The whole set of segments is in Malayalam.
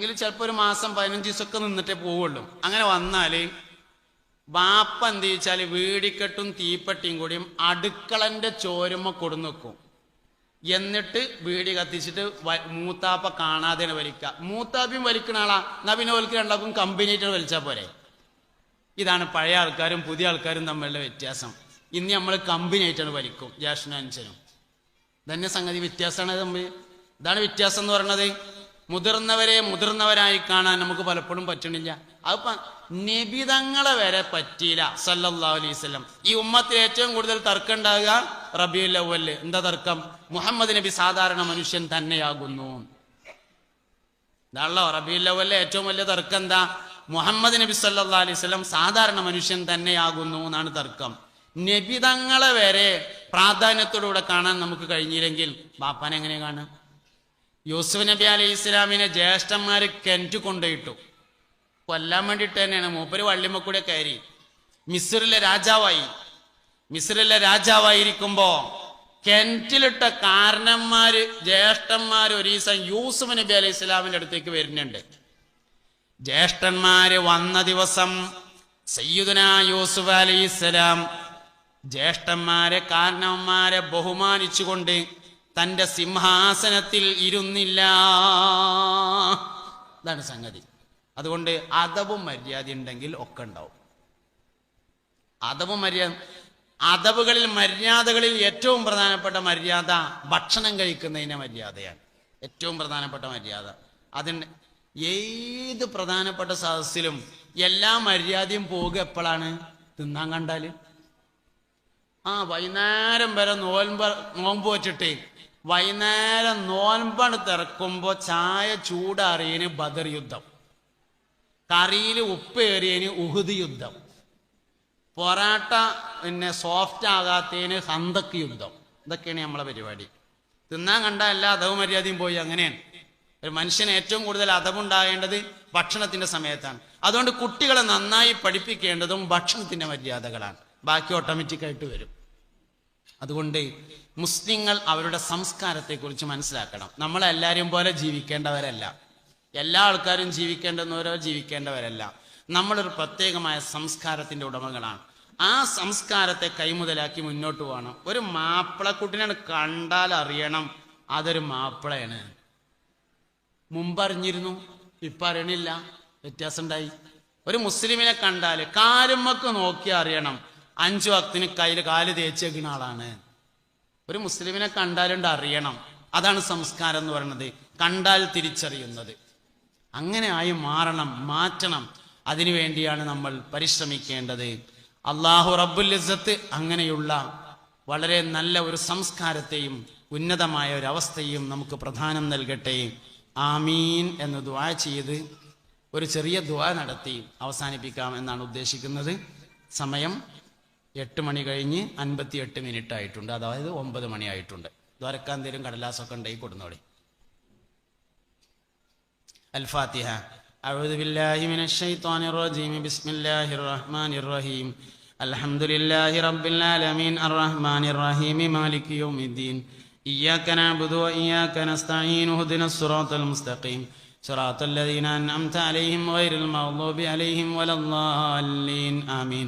എങ്കിൽ ചിലപ്പോൾ ഒരു മാസം പതിനഞ്ച് ദിവസമൊക്കെ നിന്നിട്ടേ പോവുള്ളൂ. അങ്ങനെ വന്നാൽ ബാപ്പ എന്ത് ചോദിച്ചാൽ വീടിക്കെട്ടും തീപ്പെട്ടിയും കൂടിയും അടുക്കളന്റെ ചോരുമ കൊടുന്നു എന്നിട്ട് വീടി കത്തിച്ചിട്ട് മൂത്താപ്പ കാണാതെ വലിക്കുക മൂത്താപ്പയും വലിക്കണ ആളാ. എന്നാ പിന്നെ ഓൽക്ക് രണ്ടാക്കും കമ്പനിയായിട്ട് വലിച്ചാൽ പോരെ? ഇതാണ് പഴയ ആൾക്കാരും പുതിയ ആൾക്കാരും തമ്മിലുള്ള വ്യത്യാസം. ഇന്ന് നമ്മൾ കമ്പനിയായിട്ടാണ് വലിക്കും ജ്യേഷ്ഠനും അനുസരും തന്നെ സംഗതി വ്യത്യാസമാണ് തമ്മിൽ ഇതാണ് വ്യത്യാസം എന്ന് പറയുന്നത്. മുതിർന്നവരെ മുതിർന്നവരായി കാണാൻ നമുക്ക് പലപ്പോഴും പറ്റണില്ല അതിപ്പോ നിബിതങ്ങളെ വരെ പറ്റിയില്ല സല്ലല്ലാഹു അലൈഹി വസല്ലം. ഈ ഉമ്മത്തിൽ ഏറ്റവും കൂടുതൽ തർക്കം ഉണ്ടാകുക റബിയുൽ എന്താ തർക്കം? മുഹമ്മദ് നബി സാധാരണ മനുഷ്യൻ തന്നെയാകുന്നു. ഇതാണല്ലോ റബിയുൽ അവലിലെ ഏറ്റവും വലിയ തർക്കം എന്താ? മുഹമ്മദ് നബി സല്ലല്ലാഹു അലൈഹി വസല്ലം സാധാരണ മനുഷ്യൻ തന്നെയാകുന്നു എന്നാണ് തർക്കം. നിബിതങ്ങളെ വരെ പ്രാധാന്യത്തോടുകൂടെ കാണാൻ നമുക്ക് കഴിഞ്ഞില്ലെങ്കിൽ ബാപ്പാൻ എങ്ങനെ കാണാം യൂസുഫ് നബി അലൈഹി ഇസ്ലാമിനെ ജ്യേഷ്ഠന്മാർ കെന്റ് കൊണ്ടുപോയിട്ടു. കൊല്ലാൻ വേണ്ടിയിട്ട് തന്നെയാണ്. മൂപ്പര് വള്ളിമക്കൂടെ കയറി. മിസ്രിലെ രാജാവായി. മിസ്രിലെ രാജാവായിരിക്കുമ്പോ കെന്റിലിട്ട കാരണന്മാര് ജ്യേഷ്ഠന്മാര് ഒരു ദിവസം യൂസുഫ് നബി അലൈഹി ഇസ്ലാമിന്റെ അടുത്തേക്ക് വരുന്നുണ്ട്. ജ്യേഷ്ഠന്മാര് വന്ന ദിവസം സയ്യുദന യൂസുഫ് അലൈഹി ഇസ്ലാം ജ്യേഷ്ഠന്മാരെ കാരണവന്മാരെ ബഹുമാനിച്ചുകൊണ്ട് തന്റെ സിംഹാസനത്തിൽ ഇരുന്നില്ല. ഇതാണ് സംഗതി. അതുകൊണ്ട് അതവും മര്യാദ ഉണ്ടെങ്കിൽ ഒക്കെ ഉണ്ടാവും. അതവും മര്യാദ അതവുകളിൽ മര്യാദകളിൽ ഏറ്റവും പ്രധാനപ്പെട്ട മര്യാദ ഭക്ഷണം കഴിക്കുന്നതിന്റെ മര്യാദയാണ്. ഏറ്റവും പ്രധാനപ്പെട്ട മര്യാദ. അതിന് ഏത് പ്രധാനപ്പെട്ട സദസ്സിലും എല്ലാ മര്യാദയും പോവുക എപ്പോഴാണ്? തിന്നാൻ കണ്ടാൽ. ആ വൈകുന്നേരം വരെ നോൻപ് നോമ്പ് വെച്ചിട്ട് വൈകുന്നേരം നോൻപണ് തിറക്കുമ്പോ ചായ ചൂടാറിയതിന് ബദർ യുദ്ധം. കറിയിൽ ഉപ്പേറിയതിന് ഉഹുദ് യുദ്ധം. പൊറാട്ട പിന്നെ സോഫ്റ്റ് ആകാത്തതിന് ഹന്തക്ക് യുദ്ധം. ഇതൊക്കെയാണ് നമ്മളെ പരിപാടി. തിന്നാൻ കണ്ട എല്ലാ അതവ് മര്യാദയും പോയി. അങ്ങനെയാണ്. ഒരു മനുഷ്യന് ഏറ്റവും കൂടുതൽ അതവുണ്ടാകേണ്ടത് ഭക്ഷണത്തിന്റെ സമയത്താണ്. അതുകൊണ്ട് കുട്ടികളെ നന്നായി പഠിപ്പിക്കേണ്ടതും ഭക്ഷണത്തിന്റെ മര്യാദകളാണ്. ബാക്കി ഓട്ടോമാറ്റിക് ആയിട്ട് വരും. അതുകൊണ്ട് മുസ്ലിങ്ങൾ അവരുടെ സംസ്കാരത്തെക്കുറിച്ച് മനസ്സിലാക്കണം. നമ്മളെല്ലാവരും പോലെ ജീവിക്കേണ്ടവരല്ല. എല്ലാ ആൾക്കാരും ജീവിക്കേണ്ടുന്നവരോ ജീവിക്കേണ്ടവരല്ല. നമ്മളൊരു പ്രത്യേകമായ സംസ്കാരത്തിന്റെ ഉടമകളാണ്. ആ സംസ്കാരത്തെ കൈമുതലാക്കി മുന്നോട്ട് പോകണം. ഒരു മാപ്പിളക്കുട്ടിനെ കണ്ടാൽ അറിയണം അതൊരു മാപ്പിളയാണ്. മുമ്പറിഞ്ഞിരുന്നു ഇപ്പൊ അറിയണില്ല. വ്യത്യാസം ഉണ്ടായി ഒരു മുസ്ലിമിനെ കണ്ടാൽ കാലുമ്മക്ക് നോക്കി അറിയണം. അഞ്ചു വക്തിന് കയ്യിൽ കാൽ തേച്ചേക്കുന്ന ആളാണ്. ഒരു മുസ്ലിമിനെ കണ്ടാലുണ്ട് അറിയണം. അതാണ് സംസ്കാരം എന്ന് പറയുന്നത്. കണ്ടാൽ തിരിച്ചറിയുന്നത്. അങ്ങനെ ആയി മാറണം മാറ്റണം. അതിനു വേണ്ടിയാണ് നമ്മൾ പരിശ്രമിക്കേണ്ടത്. അള്ളാഹു റബ്ബുൽ ഇസ്സത്ത് അങ്ങനെയുള്ള വളരെ നല്ല ഒരു സംസ്കാരത്തെയും ഉന്നതമായ ഒരു അവസ്ഥയും നമുക്ക് പ്രധാനം നൽകട്ടെ. ആമീൻ എന്ന് ദ്വാ ചെയ്ത് ഒരു ചെറിയ ദ്വാ നടത്തി അവസാനിപ്പിക്കാം എന്നാണ് ഉദ്ദേശിക്കുന്നത്. സമയം എട്ട് മണി കഴിഞ്ഞ് അൻപത്തി എട്ട് മിനിറ്റ് ആയിട്ടുണ്ട് അതായത് ഒമ്പത് മണി ആയിട്ടുണ്ട് ദ്വാരക്കാൻ തരും കടലാസൊക്കെ ഉണ്ടെങ്കിൽ കൊടുന്നോളി الفاتحة أعوذ بالله من الشيطان الرجيم بسم الله الرحمن الرحيم الحمد لله رب العالمين الرحمن الرحيم مالك يوم الدين إياك نعبد وإياك نستعين اهدنا الصراط المستقيم صراط الذين أنعمت عليهم غير المغضوب عليهم ولا الضالين آمين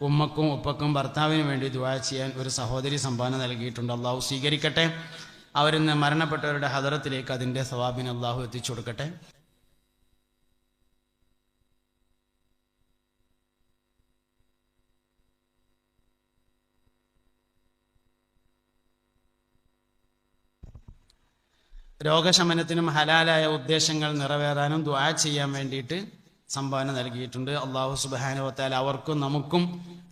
ഉമ്മക്കും ഉപ്പക്കും ഭർത്താവിനും വേണ്ടി ദുവാ ചെയ്യാൻ ഒരു സഹോദരി സംഭാവന നൽകിയിട്ടുണ്ട്. അള്ളാഹു സ്വീകരിക്കട്ടെ. അവരിന്ന് മരണപ്പെട്ടവരുടെ ഹദറത്തിലേക്ക് അതിന്റെ സവാബിന് അള്ളാഹു എത്തിച്ചു കൊടുക്കട്ടെ. രോഗശമനത്തിനും ഹലാലായ ഉദ്ദേശങ്ങൾ നിറവേറാനും ദ്വാ ചെയ്യാൻ വേണ്ടിയിട്ട് സംഭാവന നൽകിയിട്ടുണ്ട്. അള്ളാഹു സുബാനുവത്താൽ അവർക്കും നമുക്കും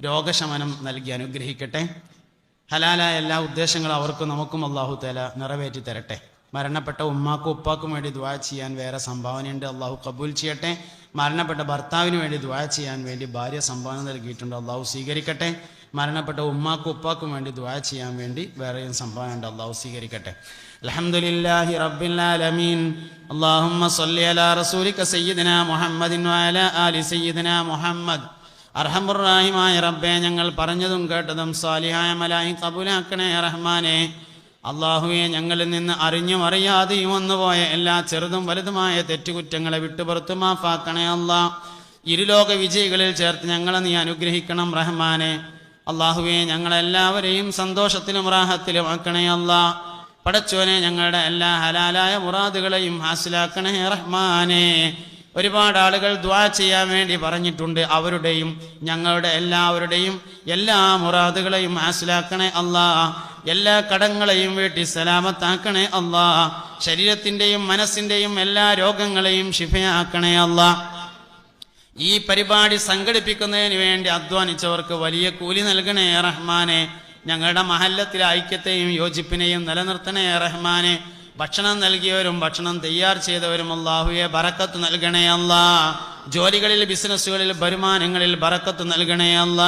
രോഗശമനം നൽകി അനുഗ്രഹിക്കട്ടെ. ഹലാലായ എല്ലാ ഉദ്ദേശങ്ങളും അവർക്കും നമുക്കും അള്ളാഹു തല നിറവേറ്റി തരട്ടെ. മരണപ്പെട്ട ഉമ്മാക്കും ഉപ്പാക്കും വേണ്ടി ദ്വാ ചെയ്യാൻ വേറെ സംഭാവനയുണ്ട്. അള്ളാഹു കബൂൽ ചെയ്യട്ടെ. മരണപ്പെട്ട ഭർത്താവിന് വേണ്ടി ദ്വാ ചെയ്യാൻ വേണ്ടി ഭാര്യ സംഭാവന നൽകിയിട്ടുണ്ട്. അള്ളാഹു സ്വീകരിക്കട്ടെ. മരണപ്പെട്ട ഉമ്മാക്കും ഉപ്പാക്കും വേണ്ടി ദ്വാ ചെയ്യാൻ വേണ്ടി വേറെയും സംഭവം ഉണ്ട്. അള്ളാഹു സ്വീകരിക്കട്ടെ. അലഹമുല്ലാഹി റബ്ബിൻ അള്ളാഹുമ്മ സല്ലി അലാ റസൂലിക സയ്യിദന മുഹമ്മദിൻ വാല അലി സയ്യിദന മുഹമ്മദ്. അർഹമുറാഹിമായ റബ്ബെ ഞങ്ങൾ പറഞ്ഞതും കേട്ടതും സാലിഹായ മലാഹി കബൂലാക്കണേ റഹ്മാനെ. അള്ളാഹുവെ ഞങ്ങളിൽ നിന്ന് അറിഞ്ഞും അറിയാതെയും വന്നുപോയ എല്ലാ ചെറുതും വലുതുമായ തെറ്റുകുറ്റങ്ങളെ വിട്ടുപുറത്തു മാഫാക്കണേ അള്ളാഹ് ഇരുലോക വിജയികളിൽ ചേർത്ത് ഞങ്ങളെ നീ അനുഗ്രഹിക്കണം റഹ്മാനെ. അള്ളാഹുവെ ഞങ്ങളെല്ലാവരെയും സന്തോഷത്തിലും റാഹത്തിലും ആക്കണേ അല്ലാ. പടച്ചോനെ ഞങ്ങളുടെ എല്ലാ ഹലാലായ മുറാദുകളെയും ഹാസിലാക്കണേ റഹ്മാനെ. ഒരുപാട് ആളുകൾ ദ്വാ ചെയ്യാൻ വേണ്ടി പറഞ്ഞിട്ടുണ്ട് അവരുടെയും ഞങ്ങളുടെ എല്ലാവരുടെയും എല്ലാ മുറാദുകളെയും ഹാസിലാക്കണേ അല്ലാ. എല്ലാ കടങ്ങളെയും വീട്ടി സലാമത്താക്കണേ അല്ലാ. ശരീരത്തിന്റെയും മനസ്സിന്റെയും എല്ലാ രോഗങ്ങളെയും ശിഫയാക്കണേ അല്ലാ. ഈ പരിപാടി സംഘടിപ്പിക്കുന്നതിന് വേണ്ടി അധ്വാനിച്ചവർക്ക് വലിയ കൂലി നൽകണേ റഹ്മാനെ. ഞങ്ങളുടെ മഹല്ലത്തിലെ ഐക്യത്തെയും യോജിപ്പിനെയും നിലനിർത്തണേ റഹ്മാനെ. ഭക്ഷണം നൽകിയവരും ഭക്ഷണം തയ്യാർ ചെയ്തവരും അള്ളാഹുയെ ബറക്കത്ത് നൽകണേ അല്ല. ജോലികളിൽ ബിസിനസ്സുകളിൽ വരുമാനങ്ങളിൽ ബറക്കത്ത് നൽകണേ അല്ല.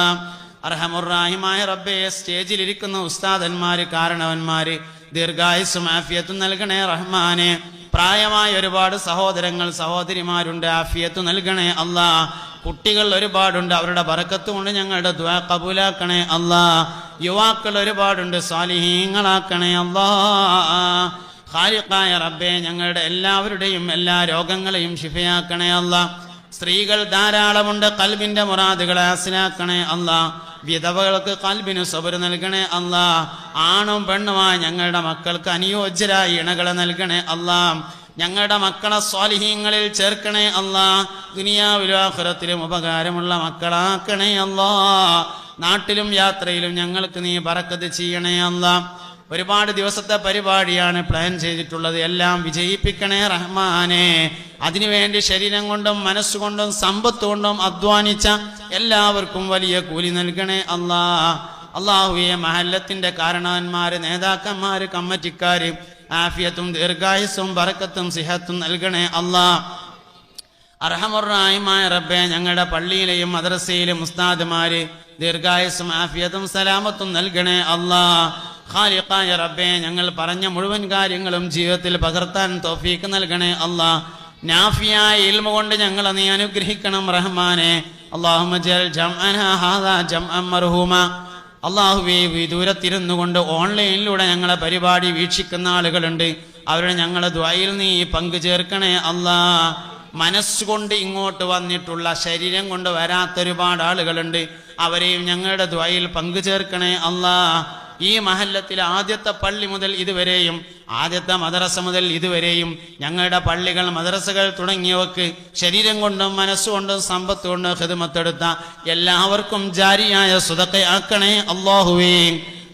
അർഹമുറാഹിമായ റബ്ബെ സ്റ്റേജിലിരിക്കുന്ന ഉസ്താദന്മാര് കാരണവന്മാര് ദീർഘായുസും ആഫിയത്തും നൽകണേ റഹ്മാനെ. പ്രായമായ ഒരുപാട് സഹോദരങ്ങൾ സഹോദരിമാരുണ്ട്. ആഫിയത്ത് നൽകണേ അല്ലാ. കുട്ടികൾ ഒരുപാടുണ്ട്. അവരുടെ പറക്കത്തുകൊണ്ട് ഞങ്ങളുടെ ദ്വാ കബൂലാക്കണേ അല്ലാ. യുവാക്കൾ ഒരുപാടുണ്ട്. സ്വാലിഹീങ്ങളാക്കണേ അല്ലാ. ഖാലിഖായ റബ്ബെ ഞങ്ങളുടെ എല്ലാവരുടെയും എല്ലാ രോഗങ്ങളെയും ശിഫയാക്കണേ അല്ലാ. സ്ത്രീകൾ ധാരാളമുണ്ട്. കൽബിന്റെ മുറാദുകളെ അസിലാക്കണേ അല്ലാ. വിധവകൾക്ക് കൽബിന് സബര് നൽകണേ അല്ലാ. ആണും പെണ്ണുമായി ഞങ്ങളുടെ മക്കൾക്ക് അനുയോജ്യരായ ഇണകളെ നൽകണേ അല്ലാ. ഞങ്ങളുടെ മക്കളെ സ്വാലിഹീങ്ങളിൽ ചേർക്കണേ അല്ലാ. ദുനിയാവിലും ആഖിറത്തിലും ഉപകാരമുള്ള മക്കളാക്കണേ അല്ലാ. നാട്ടിലും യാത്രയിലും ഞങ്ങൾക്ക് നീ പറക്കത് ചെയ്യണേ അല്ലാ. ഒരുപാട് ദിവസത്തെ പരിപാടിയാണ് പ്ലാൻ ചെയ്തിട്ടുള്ളത്. എല്ലാം വിജയിപ്പിക്കണേ റഹ്മാനെ. അതിനുവേണ്ടി ശരീരം കൊണ്ടും മനസ്സുകൊണ്ടും സമ്പത്ത് കൊണ്ടും അധ്വാനിച്ച എല്ലാവർക്കും വലിയ കൂലി നൽകണേ അള്ളാ. അള്ളാഹുയെ മഹല്ലത്തിന്റെ കാരണവന്മാര് നേതാക്കന്മാര് കമ്മറ്റിക്കാര് ആഫിയത്തും ദീർഘായുസും ബറക്കത്തും സിഹത്തും നൽകണേ അള്ളാ. അർഹമുറായുമായ റബ്ബെ ഞങ്ങളുടെ പള്ളിയിലെയും മദ്രസയിലും ഉസ്താദുമാര് ദീർഘായുസും ആഫിയത്തും സലാമത്തും നൽകണേ അല്ലാ ഖാലിഖായ റബ്ബേ ഞങ്ങൾ പറഞ്ഞ മുഴുവൻ കാര്യങ്ങളും ജീവിതത്തിൽ പകർത്താൻ തോഫീക്ക് നൽകണേ അല്ലാ. നാഫിയായ ഇൽമ കൊണ്ട് ഞങ്ങളെ നീ അനുഗ്രഹിക്കണം റഹ്മാനെ. അള്ളാഹുമ ജൽ ഹാദാ ജംഅൻ മർഹൂമ. അള്ളാഹുവെ വിദൂരത്തിരുന്നു കൊണ്ട് ഓൺലൈനിലൂടെ ഞങ്ങളെ പരിപാടി വീക്ഷിക്കുന്ന ആളുകളുണ്ട്. അവരുടെ ഞങ്ങളെ ദ്വയിൽ നീ പങ്കു ചേർക്കണേ അല്ലാ. മനസ്സുകൊണ്ട് ഇങ്ങോട്ട് വന്നിട്ടുള്ള ശരീരം കൊണ്ട് വരാത്ത ഒരുപാട് ആളുകളുണ്ട്. അവരെയും ഞങ്ങളുടെ ദ്വയിൽ പങ്കു ചേർക്കണേ അല്ലാ. ഈ മഹല്ലത്തിൽ ആദ്യത്തെ പള്ളി മുതൽ ഇതുവരെയും ആദ്യത്തെ മദ്രസ മുതൽ ഇതുവരെയും ഞങ്ങളുടെ പള്ളികൾ മദ്രസകൾ തുടങ്ങിയവക്ക് ശരീരം കൊണ്ടും മനസ്സുകൊണ്ടും സമ്പത്ത് കൊണ്ടും ഹിതമത്തെടുത്ത എല്ലാവർക്കും ജാരിയായ സുതക്കയാക്കണേ അള്ളാഹുവേ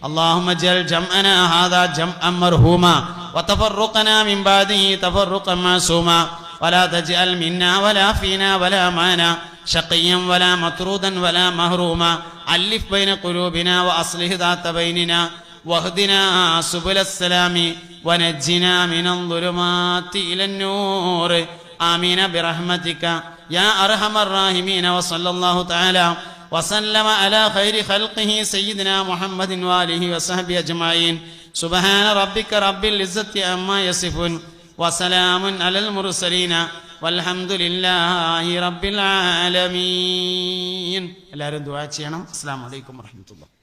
اللهم اجعل جمعنا هذا جمعا مرحوما وتفرقنا من بعده تفرقا معصوما ولا تجعل منا ولا فينا ولا معنا شقيا ولا مطرودا ولا مهروما ألف بين قلوبنا وأصلح ذات بيننا واهدنا سبل السلام ونجنا من الظلمات إلى النور. آمين برحمتك يا أرحم الراحمين. وصلى الله تعالى وسلم على خير خلقه سيدنا محمد وآله وصحبه أجمعين. سبحان ربك رب العزة عما يصفون وسلام على المرسلين. വൽഹമുല്ലാഹി റബ്ബിൽ ആലമീൻ. എല്ലാവരും ദുവാ ചെയ്യണം. അസ്സാം വലൈക്കും വർഹമത്തുള്ള